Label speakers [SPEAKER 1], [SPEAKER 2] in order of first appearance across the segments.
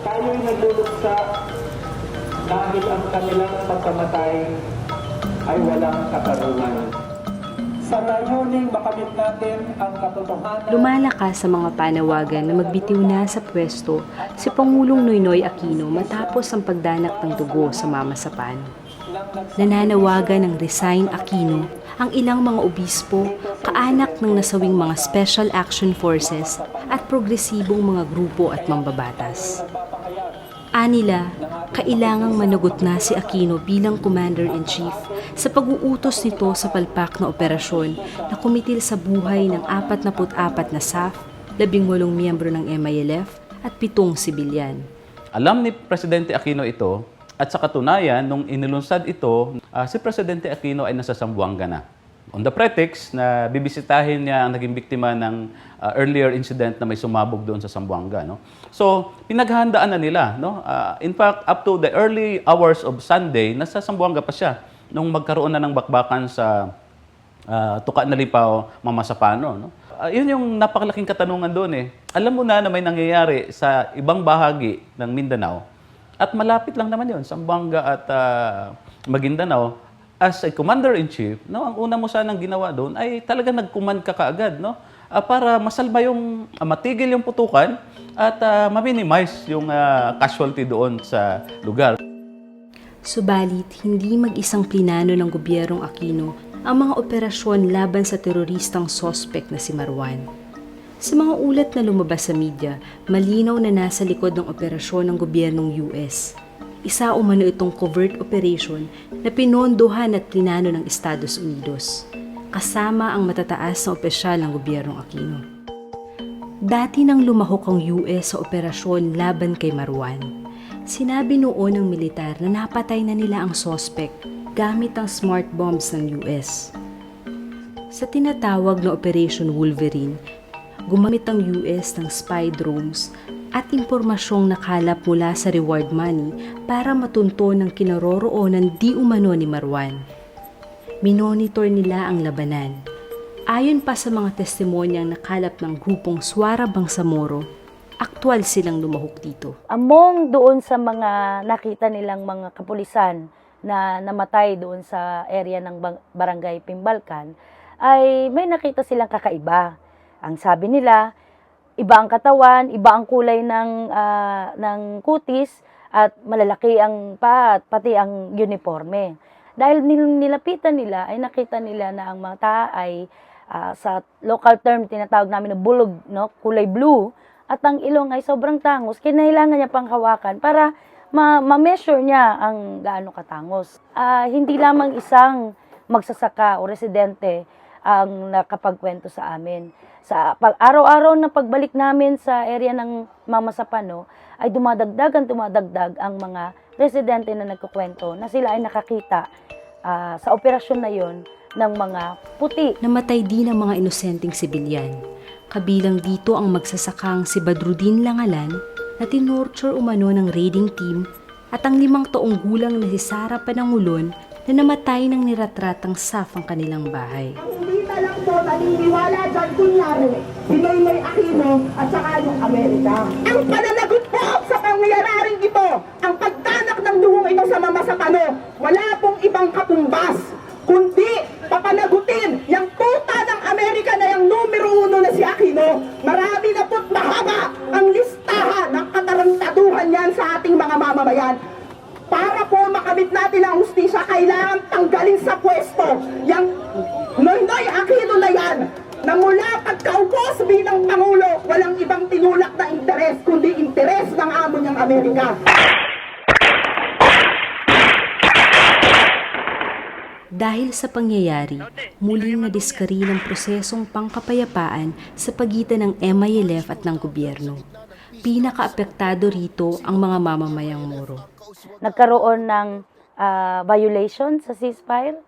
[SPEAKER 1] tayo'y nagluluksa dahil ang kanilang pagkamatay ay walang katarungan. Sa layuning makamit natin ang katotohanan
[SPEAKER 2] Lumalakas sa mga panawagan na magbitiw na sa pwesto si Pangulong Noynoy Aquino matapos ang pagdanak ng dugo sa Mama Sapano. Nananawagan ng Resign Aquino ang ilang mga obispo, kaanak ng nasawing mga Special Action Forces at progresibong mga grupo at mambabatas. Anila, kailangang managot na si Aquino bilang Commander-in-Chief sa pag-uutos nito sa palpak na operasyon na kumitil sa buhay ng 44 na SAF, 18 miyembro ng MILF at 7 sibilyan.
[SPEAKER 3] Alam ni Presidente Aquino ito at sa katunayan, nung inilunsad ito, ah, si Presidente Aquino ay nasa Zamboanga na. On the pretext na bibisitahin niya ang naging biktima ng ah, earlier incident na may sumabog doon sa Zamboanga. No? So, pinaghahandaan na nila. No? Ah, in fact, up to the early hours of Sunday, nasa Zamboanga pa siya nung magkaroon na ng bakbakan sa uh, Tuka na Lipaw, Mama Sapano. No? Ah, yun yung napakalaking katanungan doon eh. Alam mo na na may nangyayari sa ibang bahagi ng Mindanao at malapit lang naman yun, Zamboanga at ah, Maguindanao. As a commander-in-chief, no, ang una mo sanang ginawa doon ay talaga nag-command ka kaagad no? Ah, para masalba yung, ah, matigil yung putukan at ah, ma-minimize yung ah, casualty doon sa lugar.
[SPEAKER 2] Subalit, hindi mag-isang plinano ng gobyernong Aquino ang mga operasyon laban sa teroristang sospek na si Marwan. Sa mga ulat na lumabas sa media, malinaw na nasa likod ng operasyon ng gobyernong US. Isa umano itong covert operation na pinondohan at plinano ng Estados Unidos, kasama ang matataas na opisyal ng gobyernong Aquino. Dati nang lumahok ang US sa operasyon laban kay Marwan, sinabi noon ng militar na napatay na nila ang sospek gamit ang smart bombs ng US. Sa tinatawag na Operation Wolverine, gumamit ang US ng spy drones at impormasyong nakalap mula sa reward money para matunto ng kinaroroonan di umano ni Marwan. Minonitor nila ang labanan. Ayon pa sa mga testimonyang nakalap ng grupong Suara Bangsamoro, aktwal silang lumahok dito.
[SPEAKER 4] among doon sa mga nakita nilang mga kapulisan na namatay doon sa area ng barangay Pimbalkan, ay may nakita silang kakaiba. Ang sabi nila, iba ang katawan, iba ang kulay ng, ah, ng kutis, at malalaki ang pa at pati ang uniforme. Dahil nil- nilapitan nila, ay nakita nila na ang mata ay ah, sa local term tinatawag namin na bulog, no? kulay blue, at ang ilong ay sobrang tangos, kinailangan niya pang hawakan para ma- ma-measure niya ang gaano katangos. Ah, hindi lamang isang magsasaka o residente ang nakapagkwento sa amin. Sa pag araw-araw na pagbalik namin sa area ng Mama Sapano, ay dumadagdag ang dumadagdag ang mga residente na nagkukwento na sila ay nakakita ah, sa operasyon na yon ng mga puti
[SPEAKER 2] Namatay din ang mga inosenteng sibilyan. Kabilang dito ang magsasakang si Badrudin Langalan na tinorture umano ng raiding team at ang limang taong gulang na si Sara Panangulon na namatay ng niratratang saf ang kanilang bahay.
[SPEAKER 5] Hindi na lang po naniniwala dyan kunyari si Maymay Aquino at saka yung Amerika. Ang pananagot po sa pangyayaring ito, ang pagtanak ng duhong ito sa mama sa pano, wala pong ibang katumbas, kundi papanagutin yung puta ng Amerika na yung numero uno na si Aquino. Marami na po't mahaba ang listahan ng katarantaduhan yan sa ating mga mamamayan. Para po makamit natin ang hustisya, kailangan tanggalin sa pwesto yung Noynoy Aquino na yan na mula pagkaupos bilang Pangulo, walang ibang tinulak na interes, kundi interes ng amo niyang Amerika.
[SPEAKER 2] Dahil sa pangyayari, muling nadiskari ng prosesong pangkapayapaan sa pagitan ng MILF at ng gobyerno. Pinakaapektado rito ang mga mamamayang Moro.
[SPEAKER 4] nagkaroon ng ah, violation sa ceasefire.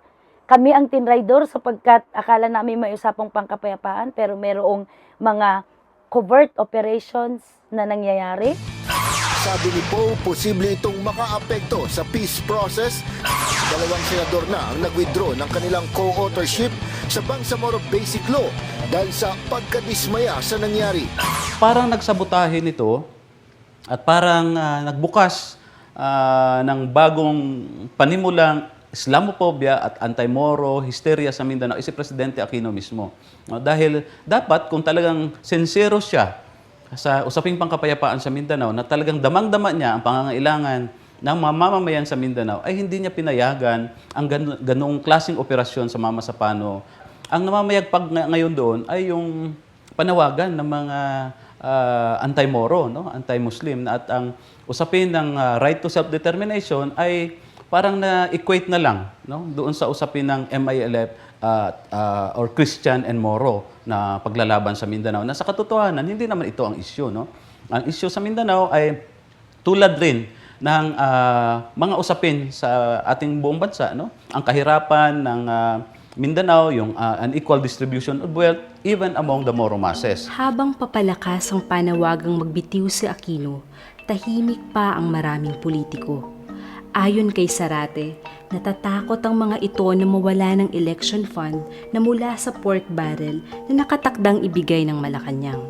[SPEAKER 4] Kami ang tinraidor sapagkat akala namin may usapang pangkapayapaan pero merong mga covert operations na nangyayari.
[SPEAKER 6] Sabi ni Poe, posible itong makaapekto sa peace process. Dalawang senador na ang nag-withdraw ng kanilang co-authorship sa Bangsamoro Basic Law dahil sa pagkadismaya sa nangyari.
[SPEAKER 3] Parang nagsabotahe nito at parang ah, nagbukas ah, ng bagong panimulang Islamophobia at anti-Moro, hysteria sa Mindanao, si Presidente Aquino mismo. No, dahil dapat kung talagang sincero siya sa usaping pangkapayapaan sa Mindanao na talagang damang-dama niya ang pangangailangan ng mamamayan sa Mindanao ay hindi niya pinayagan ang gan- ganong klaseng operasyon sa Mama Sapano. Ang namamayagpag nga- ngayon doon ay yung panawagan ng mga ah, anti-Moro, no? anti-Muslim at ang usapin ng ah, right to self-determination ay parang na-equate na lang no? doon sa usapin ng MILF at, ah, or Christian and Moro na paglalaban sa Mindanao. Na sa katotohanan, hindi naman ito ang issue. No? Ang issue sa Mindanao ay tulad rin ng ah, mga usapin sa ating buong bansa. No? Ang kahirapan ng ah, Mindanao, yung ah, unequal distribution of wealth, even among the Moro masses.
[SPEAKER 2] Habang papalakas ang panawagang magbitiw si Aquino, tahimik pa ang maraming politiko. Ayon kay Sarate, natatakot ang mga ito na mawala ng election fund na mula sa pork barrel na nakatakdang ibigay ng Malacanang.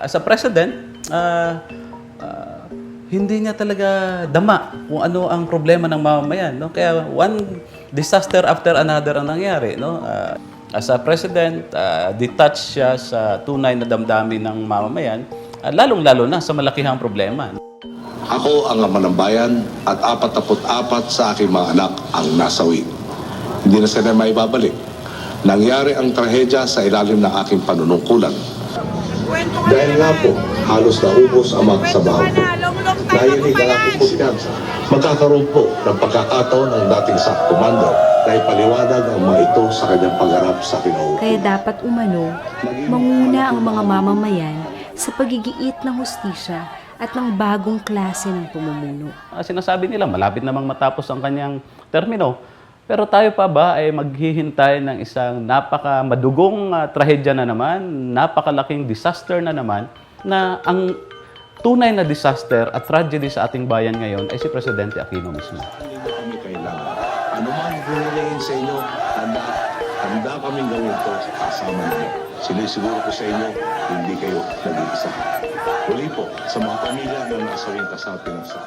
[SPEAKER 3] as a president, ah, ah, hindi niya talaga dama kung ano ang problema ng mamamayan. No? Kaya one disaster after another ang nangyari. No? Ah, as a president, ah, detached siya sa tunay na damdamin ng mamamayan, ah, lalong-lalo na sa malakihang problema.
[SPEAKER 7] Ako ang ama ng bayan at apat-apot-apat sa aking mga anak ang nasawi. Hindi na sila may babalik. Nangyari ang trahedya sa ilalim ng aking panunungkulan. Dahil nga po, halos naubos ang mga kasabahan ko. Nahilig ang aking kumpiyansa. Magkakaroon po ng pagkakataon ng dating SAC commander na ipaliwanag ang mga ito sa kanyang pagharap sa kinauupo.
[SPEAKER 2] Kaya dapat umano, manguna ang mga mamamayan sa pagigiit ng hustisya at ng bagong klase ng pamumuno.
[SPEAKER 3] Ah, sinasabi nila, malapit namang matapos ang kanyang termino. Pero tayo pa ba ay maghihintay ng isang napaka madugong ah, trahedya na naman, napakalaking disaster na naman, na ang tunay na disaster at tragedy sa ating bayan ngayon ay si Presidente Aquino mismo.
[SPEAKER 7] Kami kailangan. Ano man hinilingin sa inyo, handa, handa kaming gawin ito kasama ninyo. Sinisiguro ko sa inyo, hindi kayo sa mga pamilya na kasapi ng sa